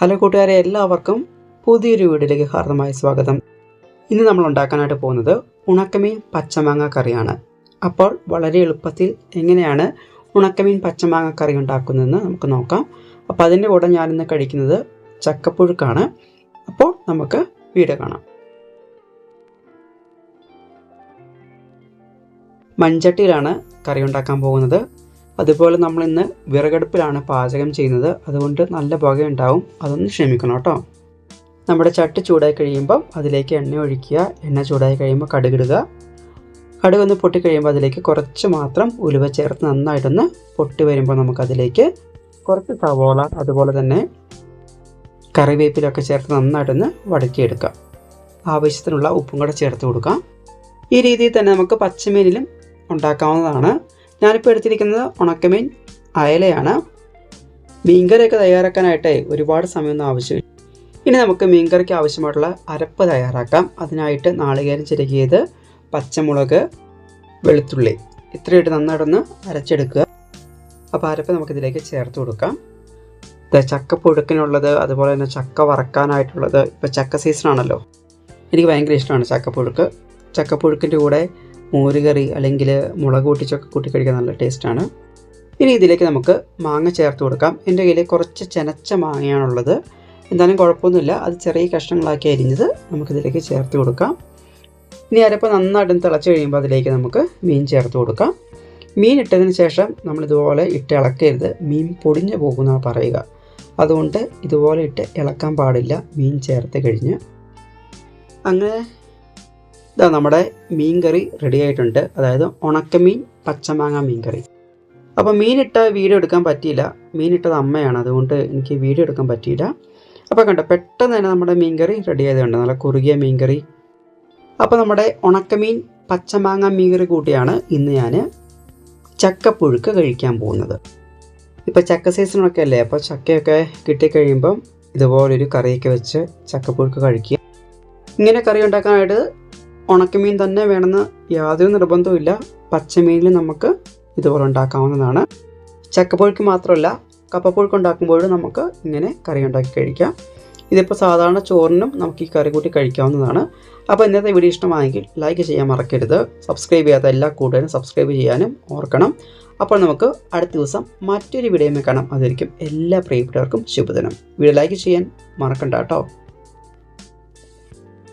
Hello കൂട്ടുകാരെ എല്ലാവർക്കും പുതിയൊരു വീഡിയോയിലേക്ക് ഹാർദമായ സ്വാഗതം. ഇന്ന് നമ്മൾ ഉണ്ടാക്കാനായിട്ട് പോകുന്നത് ഉണക്കമീൻ പച്ചമാങ്ങ കറിയാണ്. അപ്പോൾ വളരെ എളുപ്പത്തിൽ എങ്ങനെയാണ് ഉണക്കമീൻ പച്ചമാങ്ങ കറി ഉണ്ടാക്കുന്നതെന്ന് നമുക്ക് നോക്കാം. അപ്പോൾ അതിന്റെ കൂടെ ഞാനിന്ന് കഴിക്കുന്നത് ചക്കപ്പുഴുക്കാണ്. അപ്പോൾ നമുക്ക് വീഡിയോ കാണാം. മൺചട്ടിയിലാണ് കറി ഉണ്ടാക്കാൻ പോകുന്നത്. അതുപോലെ നമ്മൾ ഇന്ന് വിറകടുപ്പിലാണ് പാചകം ചെയ്യുന്നത്. അതുകൊണ്ട് നല്ല പുകയുണ്ടാവും. അതൊന്ന് ക്ഷമിക്കണം കേട്ടോ. നമ്മുടെ ചട്ടി ചൂടായി കഴിയുമ്പം അതിലേക്ക് എണ്ണ ഒഴിക്കുക. എണ്ണ ചൂടായി കഴിയുമ്പോൾ കടുകിടുക കടുക് ഒന്ന് പൊട്ടി കഴിയുമ്പോൾ അതിലേക്ക് കുറച്ച് മാത്രം ഉലുവ ചേർത്ത് നന്നായിട്ടൊന്ന് പൊട്ടി വരുമ്പോൾ നമുക്കതിലേക്ക് കുറച്ച് സവോള അതുപോലെ തന്നെ കറിവേപ്പിലൊക്കെ ചേർത്ത് നന്നായിട്ടൊന്ന് വടക്കിയെടുക്കാം ആവശ്യത്തിനുള്ള ഉപ്പും കൂടെ ചേർത്ത് കൊടുക്കാം. ഈ രീതിയിൽ തന്നെ നമുക്ക് പച്ചമീനിലും ഉണ്ടാക്കാവുന്നതാണ്. ഞാനിപ്പോൾ എടുത്തിരിക്കുന്നത് ഉണക്കമീൻ അയലയാണ്. മീൻകറിയൊക്കെ തയ്യാറാക്കാനായിട്ട് ഒരുപാട് സമയമൊന്നും ആവശ്യമില്ല. ഇനി നമുക്ക് മീൻകറിക്ക് ആവശ്യമായിട്ടുള്ള അരപ്പ് തയ്യാറാക്കാം. അതിനായിട്ട് നാളികേരം ചിരകിയത് പച്ചമുളക് വെളുത്തുള്ളി. ഇത്രയിട്ട് നന്നായിട്ടൊന്ന് അരച്ചെടുക്കുക. അപ്പോൾ അരപ്പ് നമുക്കിതിലേക്ക് ചേർത്ത് കൊടുക്കാം. ചക്ക പുഴുക്കിനുള്ളത് അതുപോലെ തന്നെ ചക്ക വറക്കാനായിട്ടുള്ളത്. ഇപ്പോൾ ചക്ക സീസണാണല്ലോ എനിക്ക് ഭയങ്കര ഇഷ്ടമാണ് ചക്കപ്പുഴുക്ക് ചക്കപ്പുഴുക്കിന്റെ കൂടെ മോരുകറി അല്ലെങ്കിൽ മുളക് കൂട്ടിച്ചൊക്കെ കൂട്ടി കഴിക്കാൻ നല്ല ടേസ്റ്റാണ്. ഇനി ഇതിലേക്ക് നമുക്ക് മാങ്ങ ചേർത്ത് കൊടുക്കാം. എന്റെ കയ്യിൽ കുറച്ച് ചെനച്ച മാങ്ങയാണുള്ളത്. എന്തായാലും കുഴപ്പമൊന്നുമില്ല. അത് ചെറിയ കഷ്ണങ്ങളാക്കി അരിഞ്ഞത് നമുക്കിതിലേക്ക് ചേർത്ത് കൊടുക്കാം. ഇനി അരപ്പം നന്നായിട്ട് തിളച്ച് കഴിയുമ്പോൾ അതിലേക്ക് നമുക്ക് മീൻ ചേർത്ത് കൊടുക്കാം. മീൻ ഇട്ടതിന് ശേഷം നമ്മൾ ഇതുപോലെ ഇട്ട് ഇളക്കരുത്. മീൻ പൊടിഞ്ഞു പോകുന്നതാണ് പറയുക. അതുകൊണ്ട് ഇതുപോലെ ഇട്ട് ഇളക്കാൻ പാടില്ല. മീൻ ചേർത്ത് കഴിഞ്ഞ്. അങ്ങനെ ഇതാ നമ്മുടെ മീൻ കറി റെഡി ആയിട്ടുണ്ട്. അതായത് ഉണക്കമീൻ പച്ചമാങ്ങ മീൻ കറി അപ്പോൾ മീനിട്ട വീഡിയോ എടുക്കാൻ പറ്റിയില്ല. മീനിട്ടത് അമ്മയാണ്. അതുകൊണ്ട് എനിക്ക് വീഡിയോ എടുക്കാൻ പറ്റിയില്ല. അപ്പോൾ കണ്ടോ പെട്ടെന്ന് തന്നെ നമ്മുടെ മീൻ കറി റെഡി ആയതുകൊണ്ട് നല്ല കുറുകിയ മീൻ കറി അപ്പോൾ നമ്മുടെ ഉണക്കമീൻ പച്ചമാങ്ങ മീൻ കറി കൂട്ടിയാണ് ഇന്ന് ഞാൻ ചക്കപ്പുഴുക്ക് കഴിക്കാൻ പോകുന്നത്. ഇപ്പോൾ ചക്ക സീസണൊക്കെ അല്ലേ? അപ്പോൾ ചക്കയൊക്കെ കിട്ടിക്കഴിയുമ്പം ഇതുപോലൊരു കറിയൊക്കെ വെച്ച് ചക്കപ്പുഴുക്ക് കഴിക്കുക. ഇങ്ങനെ കറി ഉണ്ടാക്കാനായിട്ട് ഉണക്കമീൻ തന്നെ വേണമെന്ന് യാതൊരു നിർബന്ധവുമില്ല. പച്ചമീനിൽ നമുക്ക് ഇതുപോലെ ഉണ്ടാക്കാവുന്നതാണ്. ചക്കപ്പുഴുക്ക് മാത്രമല്ല കപ്പപ്പുഴുക്ക് ഉണ്ടാക്കുമ്പോഴും നമുക്ക് ഇങ്ങനെ കറി ഉണ്ടാക്കി കഴിക്കാം. ഇതിപ്പോൾ സാധാരണ ചോറിനും നമുക്ക് ഈ കറി കൂട്ടി കഴിക്കാവുന്നതാണ്. അപ്പോൾ ഇന്നത്തെ വീഡിയോ ഇഷ്ടമായെങ്കിൽ ലൈക്ക് ചെയ്യാൻ മറക്കരുത്. സബ്സ്ക്രൈബ് ചെയ്യാത്ത എല്ലാ കൂട്ടുകാരും സബ്സ്ക്രൈബ് ചെയ്യാനും ഓർക്കണം. അപ്പോൾ നമുക്ക് അടുത്ത ദിവസം മറ്റൊരു വീഡിയോ കാണാം. അതായിരിക്കും എല്ലാ പ്രിയപ്പെട്ടവർക്കും ശുഭദിനം. വീഡിയോ ലൈക്ക് ചെയ്യാൻ മറക്കണ്ട കേട്ടോ.